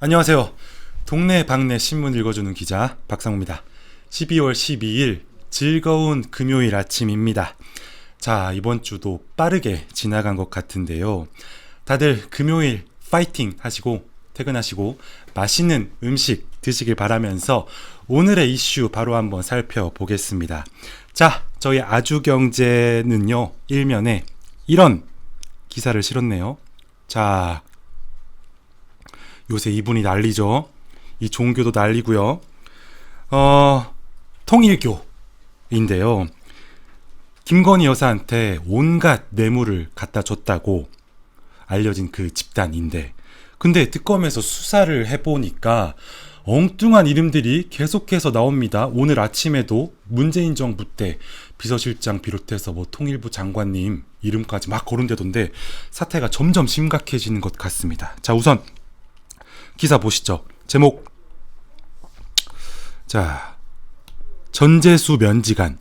안녕하세요. 동네 방네 신문 읽어주는 기자 박상우입니다. 12월 12일 즐거운 금요일 아침입니다. 자, 이번 주도 빠르게 지나간 것 같은데요. 다들 금요일 파이팅 하시고 퇴근하시고 맛있는 음식 드시길 바라면서 오늘의 이슈 바로 한번 살펴보겠습니다. 자, 저희 아주경제는요, 일면에 이런 기사를 실었네요. 자, 요새 이분이 난리죠. 이 종교도 난리고요. 어, 통일교인데요. 김건희 여사한테 온갖 뇌물을 갖다 줬다고 알려진 그 집단인데, 근데 특검에서 수사를 해보니까 엉뚱한 이름들이 계속해서 나옵니다. 오늘 아침에도 문재인 정부 때 비서실장 비롯해서 뭐 통일부 장관님 이름까지 막 거론되던데 사태가 점점 심각해지는 것 같습니다. 자, 우선 기사 보시죠. 제목. 자, 전재수 면지간.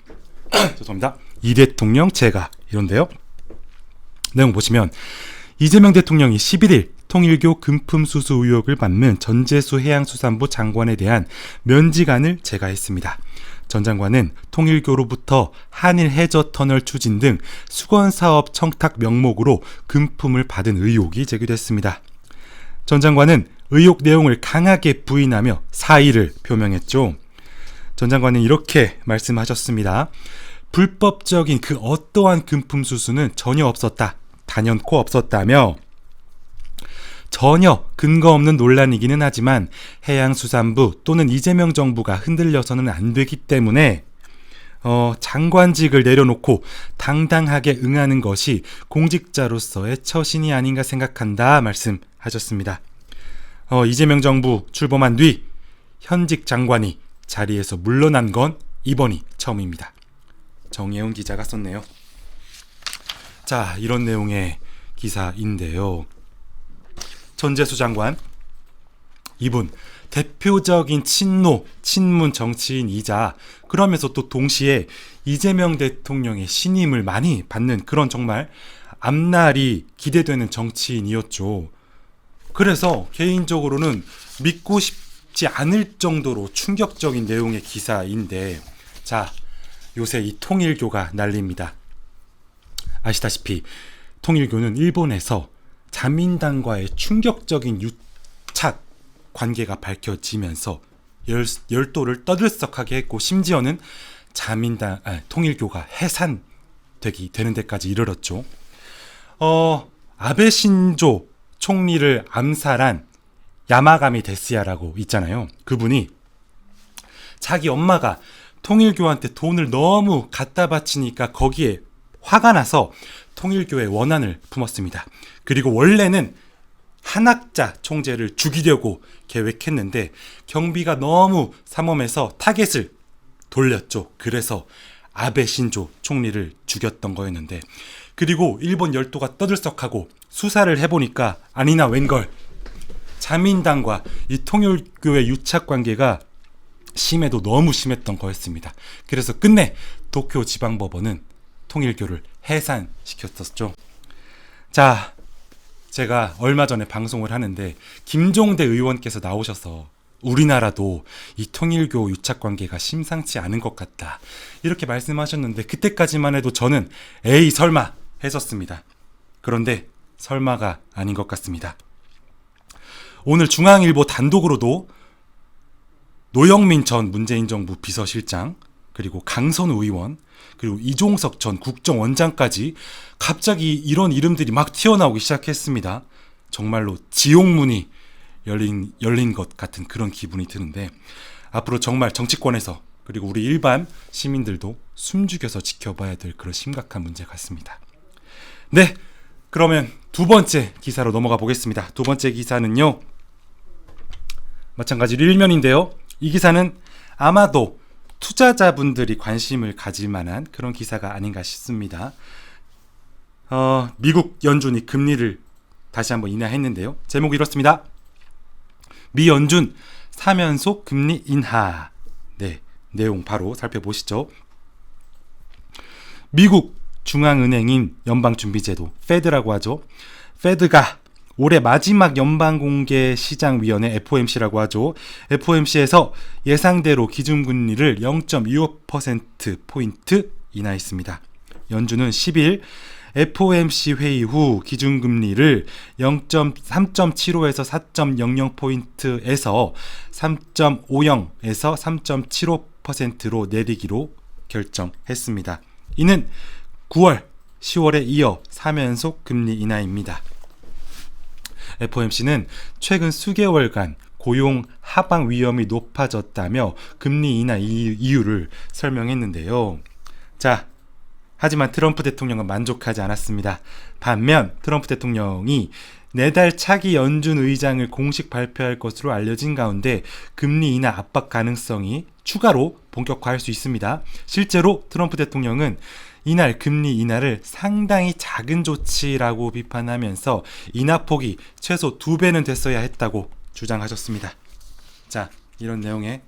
죄송합니다. 이 대통령 제가 이런데요. 내용 보시면 이재명 대통령이 11일 통일교 금품 수수 의혹을 받는 전재수 해양수산부 장관에 대한 면지간을 제가했습니다. 전 장관은 통일교로부터 한일 해저 터널 추진 등 수건 사업 청탁 명목으로 금품을 받은 의혹이 제기됐습니다. 전 장관은 의혹 내용을 강하게 부인하며 사의를 표명했죠. 전 장관은 이렇게 말씀하셨습니다. 불법적인 그 어떠한 금품 수수는 전혀 없었다. 단연코 없었다며 전혀 근거 없는 논란이기는 하지만 해양수산부 또는 이재명 정부가 흔들려서는 안 되기 때문에 어, 장관직을 내려놓고 당당하게 응하는 것이 공직자로서의 처신이 아닌가 생각한다 말씀하셨습니다. 어, 이재명 정부 출범한 뒤 현직 장관이 자리에서 물러난 건 이번이 처음입니다. 정혜훈 기자가 썼네요. 자, 이런 내용의 기사인데요. 전재수 장관 이분 대표적인 친노, 친문 정치인이자 그러면서 또 동시에 이재명 대통령의 신임을 많이 받는 그런 정말 앞날이 기대되는 정치인이었죠. 그래서 개인적으로는 믿고 싶지 않을 정도로 충격적인 내용의 기사인데 자, 요새 이 통일교가 난립니다. 아시다시피 통일교는 일본에서 자민당과의 충격적인 유착 관계가 밝혀지면서 열, 열도를 떠들썩하게 했고 심지어는 자민당 아, 통일교가 해산되기 되는 데까지 이르렀죠. 어, 아베 신조 총리를 암살한 야마가미 데스야라고 있잖아요. 그분이 자기 엄마가 통일교한테 돈을 너무 갖다 바치니까 거기에 화가 나서 통일교의 원한을 품었습니다. 그리고 원래는 한학자 총재를 죽이려고 계획했는데 경비가 너무 삼엄해서 타겟을 돌렸죠. 그래서 아베 신조 총리를 죽였던 거였는데 그리고 일본 열도가 떠들썩하고 수사를 해보니까 아니나 웬걸 자민당과 이 통일교의 유착 관계가 심해도 너무 심했던 거였습니다. 그래서 끝내 도쿄 지방법원은 통일교를 해산시켰었죠. 자, 제가 얼마 전에 방송을 하는데 김종대 의원께서 나오셔서 우리나라도 이 통일교 유착 관계가 심상치 않은 것 같다. 이렇게 말씀하셨는데 그때까지만 해도 저는 에이 설마 했었습니다. 그런데 설마가 아닌 것 같습니다. 오늘 중앙일보 단독으로도 노영민 전 문재인 정부 비서실장 그리고 강선우 의원 그리고 이종석 전 국정원장까지 갑자기 이런 이름들이 막 튀어나오기 시작했습니다. 정말로 지옥문이 열린 열린 것 같은 그런 기분이 드는데 앞으로 정말 정치권에서 그리고 우리 일반 시민들도 숨죽여서 지켜봐야 될 그런 심각한 문제 같습니다. 네, 그러면 두 번째 기사로 넘어가 보겠습니다. 두 번째 기사는요. 마찬가지로 일면인데요. 이 기사는 아마도 투자자분들이 관심을 가질 만한 그런 기사가 아닌가 싶습니다. 어, 미국 연준이 금리를 다시 한번 인하했는데요. 제목이 이렇습니다. 미 연준 3연속 금리 인하. 네, 내용 바로 살펴보시죠. 미국 중앙은행인 연방준비제도, 페드라고 하죠. 페드가 올해 마지막 연방공개 시장위원회 FOMC라고 하죠. FOMC에서 예상대로 기준금리를 0.25%포인트 인하했습니다. 연준은 10일 FOMC 회의 후 기준금리를 0.3.75에서 4.00포인트에서 3.50에서 3.75%로 내리기로 결정했습니다. 이는 9월, 10월에 이어 3연속 금리 인하입니다. FOMC는 최근 수개월간 고용 하방 위험이 높아졌다며 금리 인하 이유를 설명했는데요. 자, 하지만 트럼프 대통령은 만족하지 않았습니다. 반면 트럼프 대통령이 내달 차기 연준 의장을 공식 발표할 것으로 알려진 가운데 금리 인하 압박 가능성이 추가로 본격화할 수 있습니다. 실제로 트럼프 대통령은 이날 금리 인하를 상당히 작은 조치라고 비판하면서 인하폭이 최소 두 배는 됐어야 했다고 주장하셨습니다. 자, 이런 내용의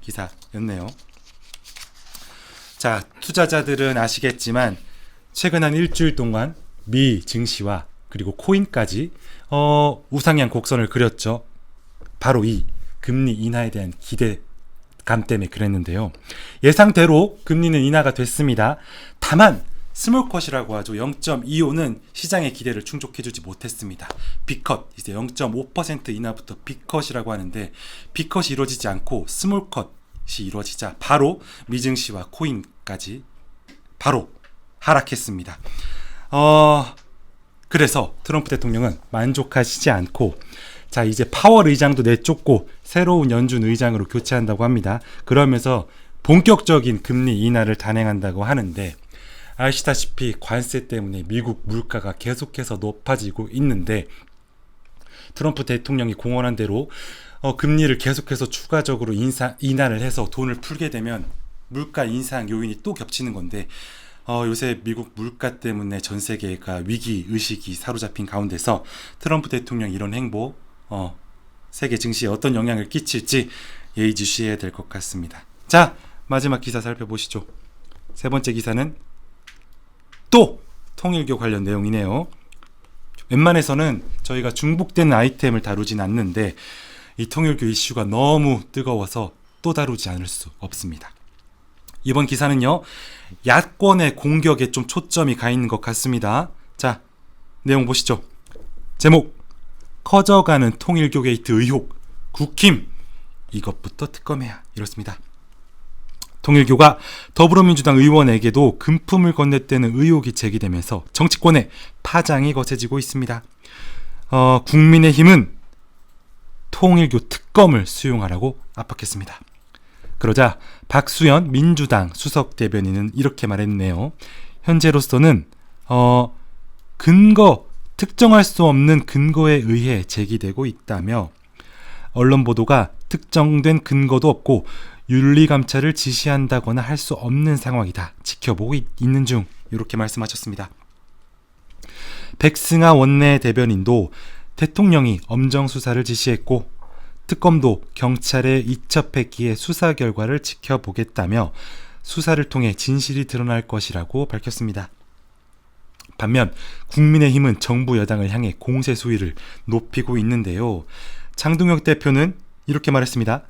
기사였네요. 자, 투자자들은 아시겠지만 최근 한 일주일 동안 미 증시와 그리고 코인까지 어, 우상향 곡선을 그렸죠. 바로 이 금리 인하에 대한 기대 감 때문에 그랬는데요. 예상대로 금리는 인하가 됐습니다. 다만 스몰컷이라고 하죠. 0.25는 시장의 기대를 충족해주지 못했습니다. B컷 이제 0.5% 인하부터 B컷이라고 하는데 B컷이 이루어지지 않고 스몰컷이 이루어지자 바로 미증시와 코인까지 바로 하락했습니다. 어, 그래서 트럼프 대통령은 만족하시지 않고 자 이제 파월 의장도 내쫓고 새로운 연준 의장으로 교체한다고 합니다. 그러면서 본격적인 금리 인하를 단행한다고 하는데 아시다시피 관세 때문에 미국 물가가 계속해서 높아지고 있는데 트럼프 대통령이 공언한 대로 어, 금리를 계속해서 추가적으로 인사, 인하를 해서 돈을 풀게 되면 물가 인상 요인이 또 겹치는 건데 어, 요새 미국 물가 때문에 전 세계가 위기 의식이 사로잡힌 가운데서 트럼프 대통령 이런 행보 어, 세계 증시에 어떤 영향을 끼칠지 예의주시해야 될 것 같습니다. 자 마지막 기사 살펴보시죠. 세 번째 기사는 또 통일교 관련 내용이네요. 웬만해서는 저희가 중복되는 아이템을 다루진 않는데 이 통일교 이슈가 너무 뜨거워서 또 다루지 않을 수 없습니다. 이번 기사는요, 야권의 공격에 좀 초점이 가 있는 것 같습니다. 자, 내용 보시죠. 제목, 커져가는 통일교 게이트 의혹, 국힘, 이것부터 특검해야. 이렇습니다. 통일교가 더불어민주당 의원에게도 금품을 건넸다는 의혹이 제기되면서 정치권에 파장이 거세지고 있습니다. 어, 국민의힘은 통일교 특검을 수용하라고 압박했습니다. 그러자 박수현 민주당 수석 대변인은 이렇게 말했네요. 현재로서는 어, 근거 특정할 수 없는 근거에 의해 제기되고 있다며 언론 보도가 특정된 근거도 없고 윤리 감찰을 지시한다거나 할 수 없는 상황이다. 지켜보고 있, 있는 중 이렇게 말씀하셨습니다. 백승아 원내 대변인도 대통령이 엄정 수사를 지시했고 특검도 경찰에 이첩했기에 수사 결과를 지켜보겠다며 수사를 통해 진실이 드러날 것이라고 밝혔습니다. 반면 국민의힘은 정부 여당을 향해 공세 수위를 높이고 있는데요. 장동혁 대표는 이렇게 말했습니다.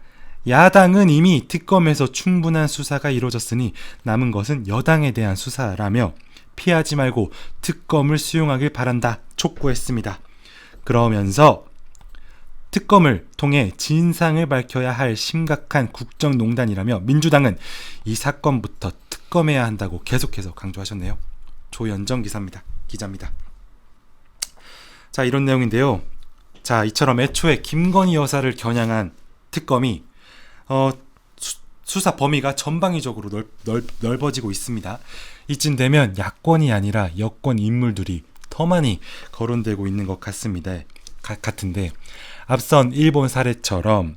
야당은 이미 특검에서 충분한 수사가 이루어졌으니 남은 것은 여당에 대한 수사라며 피하지 말고 특검을 수용하길 바란다 촉구했습니다. 그러면서 특검을 통해 진상을 밝혀야 할 심각한 국정농단이라며 민주당은 이 사건부터 특검해야 한다고 계속해서 강조하셨네요. 조연정 기사입니다. 기자입니다. 자, 이런 내용인데요. 자, 이처럼 애초에 김건희 여사를 겨냥한 특검이 어, 수, 사 범위가 전방위적으로 넓, 넓, 넓어지고 있습니다. 이쯤 되면 야권이 아니라 여권 인물들이 더 많이 거론되고 있는 것 같습니다. 가, 같은데 앞선 일본 사례처럼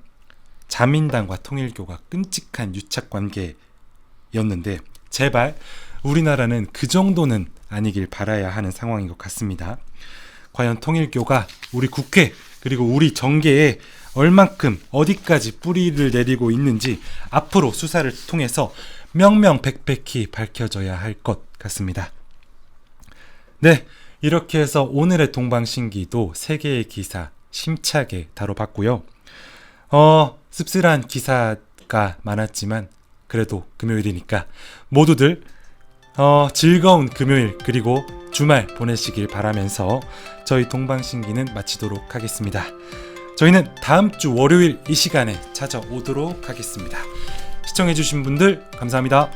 자민당과 통일교가 끔찍한 유착 관계였는데 제발 우리나라는 그 정도는 아니길 바라야 하는 상황인 것 같습니다. 과연 통일교가 우리 국회 그리고 우리 정계에 얼만큼 어디까지 뿌리를 내리고 있는지 앞으로 수사를 통해서 명명백백히 밝혀져야 할 것 같습니다. 네, 이렇게 해서 오늘의 동방신기도 세 개의 기사 심차게 다뤄봤고요. 어, 씁쓸한 기사가 많았지만 그래도 금요일이니까 모두들 어, 즐거운 금요일 그리고 주말 보내시길 바라면서 저희 동방신기는 마치도록 하겠습니다. 저희는 다음 주 월요일 이 시간에 찾아오도록 하겠습니다. 시청해주신 분들 감사합니다.